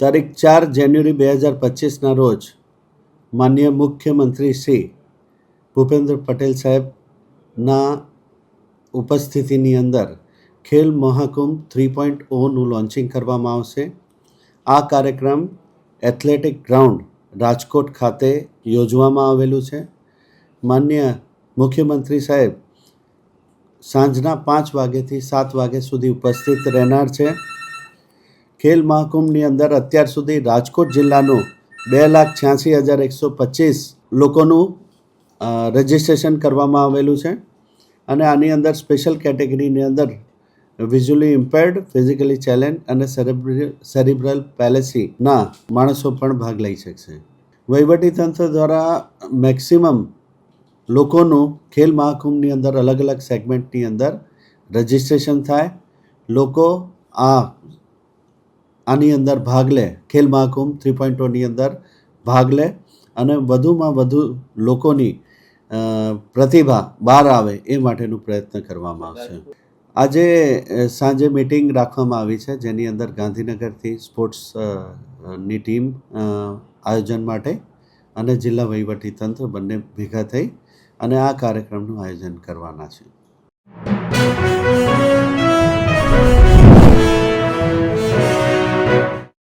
તારીખ ચાર જાન્યુઆરી બે હજાર પચીસના રોજ માન્ય મુખ્યમંત્રી શ્રી ભૂપેન્દ્ર પટેલ સાહેબના ઉપસ્થિતિની અંદર ખેલ મહાકુંભ થ્રી પોઈન્ટ ઓનું લોન્ચિંગ કરવામાં આવશે. આ કાર્યક્રમ એથ્લેટિક ગ્રાઉન્ડ રાજકોટ ખાતે યોજવામાં આવેલું છે. માન્ય મુખ્યમંત્રી સાહેબ સાંજના પાંચ વાગ્યાથી સાત વાગ્યા સુધી ઉપસ્થિત રહેનાર છે. ખેલ મહાકુંભની અંદર અત્યાર સુધી રાજકોટ જિલ્લાનું બે લાખ છ્યાસી હજાર એકસો પચીસ લોકોનું રજિસ્ટ્રેશન કરવામાં આવેલું છે. અને આની અંદર સ્પેશિયલ કેટેગરીની અંદર વિઝ્યુઅલી ઇમ્પેર્ડ ફિઝિકલી ચેલેન્જ અને સેરિબ્રલ પેલેસીના માણસો પણ ભાગ લઈ શકશે. વહીવટીતંત્ર દ્વારા મેક્સિમમ લોકોનું ખેલ મહાકુંભની અંદર અલગ અલગ સેગમેન્ટની અંદર રજિસ્ટ્રેશન થાય. લોકો આ આની અંદર ભાગ લે. ખેલ મહાકુંભ થ્રી પોઈન્ટ ઓની અંદર ભાગ લે અને વધુમાં વધુ લોકોની પ્રતિભા બહાર આવે એ માટેનું પ્રયત્ન કરવામાં આવશે. આજે સાંજે મિટિંગ રાખવામાં આવી છે જેની અંદર ગાંધીનગરથી સ્પોર્ટ્સની ટીમ આયોજન માટે અને જિલ્લા વહીવટી તંત્ર બંને ભેગા થઈ અને આ કાર્યક્રમનું આયોજન કરવાના છે.